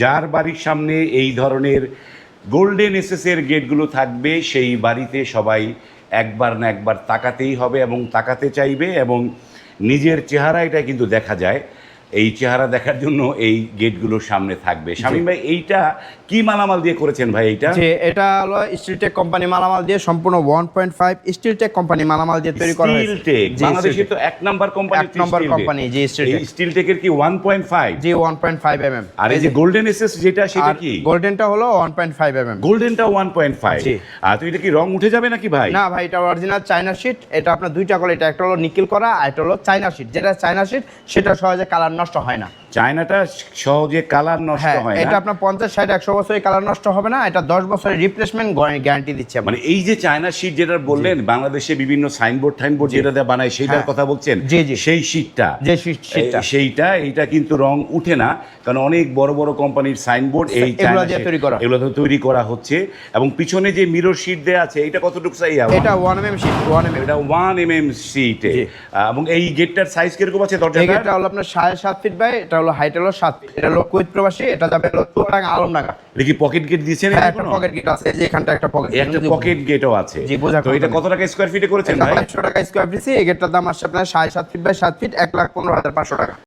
যার বাড়ির সামনে এই ধরনের গোল্ডেন এসএসের গেটগুলো থাকবে, সেই বাড়িতে সবাই একবার না একবার তাকাতেই হবে এবং তাকাতে চাইবে এবং নিজের চেহারা এটা কিন্তু দেখা যায়। এই চেহারা দেখার জন্য এই গেটগুলোর সামনে থাকবে। শামীম ভাই এইটা কি মালামাল দিয়ে করেছেন ভাই এইটা? যে এটা হলো স্টিলটেক কোম্পানি মালামাল দিয়ে সম্পূর্ণ one point five Steeltech company মালামাল দিয়ে তৈরি করা স্টিল হয়েছে টেক বাংলাদেশে তো এক নাম্বার কোম্পানি এক number company, জি, Steeltech। স্টিল টেকের কি 1.5 G one point five M M আর এই যে গোল্ডেন এসএস যেটা সেটা কি? গোল্ডেনটা হলো one point five M M গোল্ডেনটা 1.5 G. আর তো এটা কি রং উঠে যাবে নাকি ভাই? না ভাই এটা অরিজিনাল চায়না শিট এটা আপনার দুইটা করে এটা একটা হলো নিকেল করা আর একটা হলো চায়না শিট যেটা চায়না শিট সেটা সহজে কালার নষ্ট হয় না। চায়নাটা সহজে কালার নষ্ট হ্যাঁ হয় এটা আপনার পঞ্চাশ ষাট একশো বছরের কালার নষ্ট হবে না এটা দশ বছরের রিপ্লেসমেন্ট গ্যারান্টি দিচ্ছে মানে এই যে চায়না শীট যেটা বললেন বাংলাদেশে বিভিন্ন সাইনবোর্ড টাইনবোর্ড যেটা দিয়ে বানায় সেইটার হ্যাঁ। কথা বলছেন। সেই শীটটা যে sheetটা। সেইটা এইটা কিন্তু রং উঠে না কারণ অনেক বড় বড় কোম্পানির সাইনবোর্ড এই চায়না তৈরি করা। এগুলো তৈরি করা হচ্ছে। এবং পিছনে যে মিরর শীট দেয়া আছে এটা কতটুকু সাই এটা one M M sheet one M এটা ওয়ান এম এম সিটে এবং এই গেটটার সাইজ কীরকম আছে দরজাটা গেটটা হলো আপনার সাড়ে সাত ফিট বাই এটা হলো হাইট হলো সাত ফিট। এটা হলো কুয়েত প্রবাসী এটা যাবে হলো চুয়াডাঙ্গা নাগা এটা কি পকেট গেট দিয়েছেন এটা একটা পকেট গেট আছে যে এখানটা একটা পকেট একটা পকেট গেটও আছে। জি, বোঝা তো এটা। কত টাকা স্কোয়ার ফিটে করেছেন ভাই? পাঁচশো টাকা স্কোয়ার ফিট এই গেটটার দাম আসছে আপনার সাড়ে সাত ফিট বাই 7 ফিট এক লাখ পনেরো হাজার পাঁচশো টাকা।